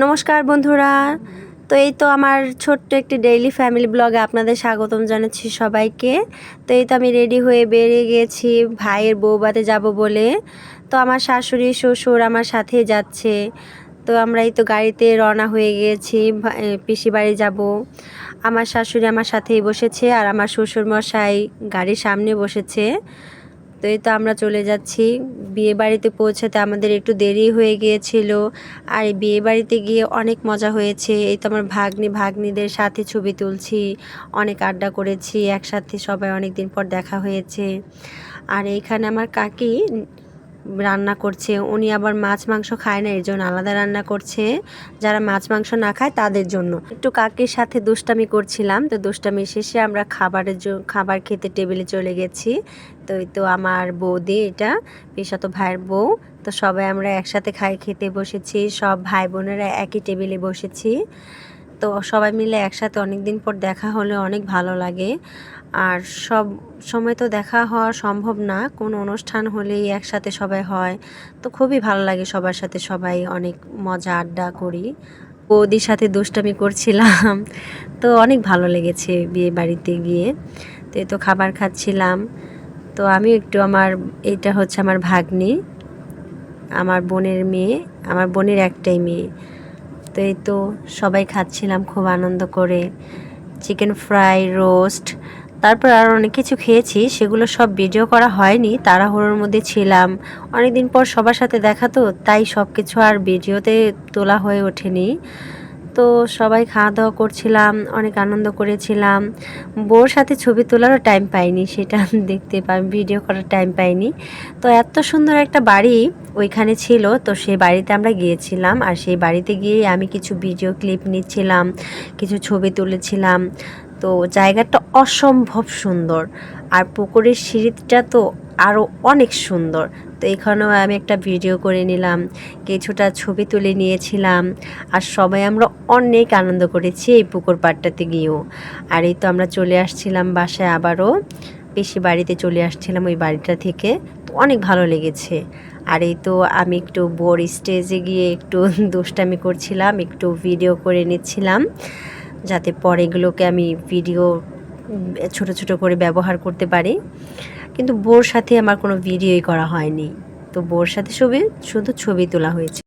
নমস্কার বন্ধুরা। তো এই তো আমার ছোট্ট একটি ডেইলি ফ্যামিলি ব্লগে আপনাদের স্বাগতম জানাচ্ছি সবাইকে। তো এই তো আমি রেডি হয়ে বেরিয়ে গিয়েছি ভাইয়ের বউবাতে যাব বলে। তো আমার শাশুড়ি, শ্বশুর আমার সাথে যাচ্ছে। তো আমরা এই তো গাড়িতে রওনা হয়ে গিয়েছি পিসি বাড়ি যাব। আমার শাশুড়ি আমার সাথেই বসেছে আর আমার শ্বশুর মশাই গাড়ির সামনে বসেছে। তো এই তো আমরা চলে যাচ্ছি। বিয়ে বাড়িতে পৌঁছাতে আমাদের একটু দেরি হয়ে গিয়েছিল। আর এই বিয়ে বাড়িতে গিয়ে অনেক মজা হয়েছে। এই তো আমার ভাগ্নি, ভাগ্নিদের সাথে ছবি তুলছি, অনেক আড্ডা করেছি, একসাথে সবাই অনেক দিন পর দেখা হয়েছে। আর এইখানে আমার কাকি রান্না করছে, উনি আবার মাছ, মাংস খায় না, এর জন্য আলাদা রান্না করছে। যারা মাছ, মাংস না খায় তাদের জন্য। একটু কাকির সাথে দুষ্টামি করছিলাম, তো দুষ্টামি শেষে আমরা খাবারের খাবার খেতে টেবিলে চলে গেছি। তো এই তো আমার বৌদি এটা, পেশাতো ভাইয়ের বউ। তো সবাই আমরা একসাথে খাই, খেতে বসেছি, সব ভাই বোনেরা একই টেবিলে বসেছি। তো সবাই মিলে একসাথে অনেক দিন পর দেখা হলে অনেক ভালো লাগে। আর সব সময় তো দেখা হওয়া সম্ভব না, কোনো অনুষ্ঠান হলেই একসাথে সবাই হয়। তো খুবই ভালো লাগে সবার সাথে সবাই অনেক মজা আড্ডা করি। বৌদির সাথে দুষ্টামি করছিলাম, তো অনেক ভালো লেগেছে বিয়ে বাড়িতে গিয়ে। তো তো খাবার খাচ্ছিলাম। তো আমি একটু আমার এটা হচ্ছে আমার ভাগ্নি, আমার বোনের মেয়ে, আমার বোনের একটাই মেয়ে। তো এই তো সবাই খাচ্ছিলাম, খুব আনন্দ করে। চিকেন ফ্রাই রোস্ট তারপর আর অনেক কিছু খেয়েছি, সেগুলো সব ভিডিও করা হয়নি, তাড়াহুড়োর মধ্যে ছিলাম। অনেকদিন পর সবার সাথে দেখা তো, তাই সব কিছু আর ভিডিওতে তোলা হয়ে ওঠেনি। তো সবাই খাওয়া দাওয়া করছিলাম, অনেক আনন্দ করেছিলাম। বউর সাথে ছবি তোলারও টাইম পাইনি, সেটা দেখতে পাই ভিডিও করার টাইম পাইনি। তো এত সুন্দর একটা বাড়ি ওইখানে ছিল, তো সেই বাড়িতে আমরা গিয়েছিলাম। আর সেই বাড়িতে গিয়ে আমি কিছু ভিডিও ক্লিপ নিচ্ছিলাম, কিছু ছবি তুলেছিলাম। তো জায়গাটা অসম্ভব সুন্দর। আর পুকুরের সিঁড়িটা তো আরও অনেক সুন্দর। তো এখানেও আমি একটা ভিডিও করে নিলাম, কিছুটা ছবি তুলে নিয়েছিলাম, আর সবাই আমরা অনেক আনন্দ করেছি এই পুকুর পাড়টাতে গিয়েও। আর এই তো আমরা চলে আসছিলাম বাসায় আবারও বেশি বাড়িতে চলে আসছিলাম ওই বাড়িটা থেকে, তো অনেক ভালো লেগেছে। আর এই তো আমি একটু বোর স্টেজে গিয়ে একটু দুষ্টামি করছিলাম, একটু ভিডিও করে নিচ্ছিলাম। যাতে পরে এগুলোকে আমি ভিডিও ছোট ছোট করে ব্যবহার করতে পারি। কিন্তু বোর সাথে আমার কোনো ভিডিওই করা হয়নি। তো বোর সাথে ছবি, শুধু ছবি তোলা হয়েছে।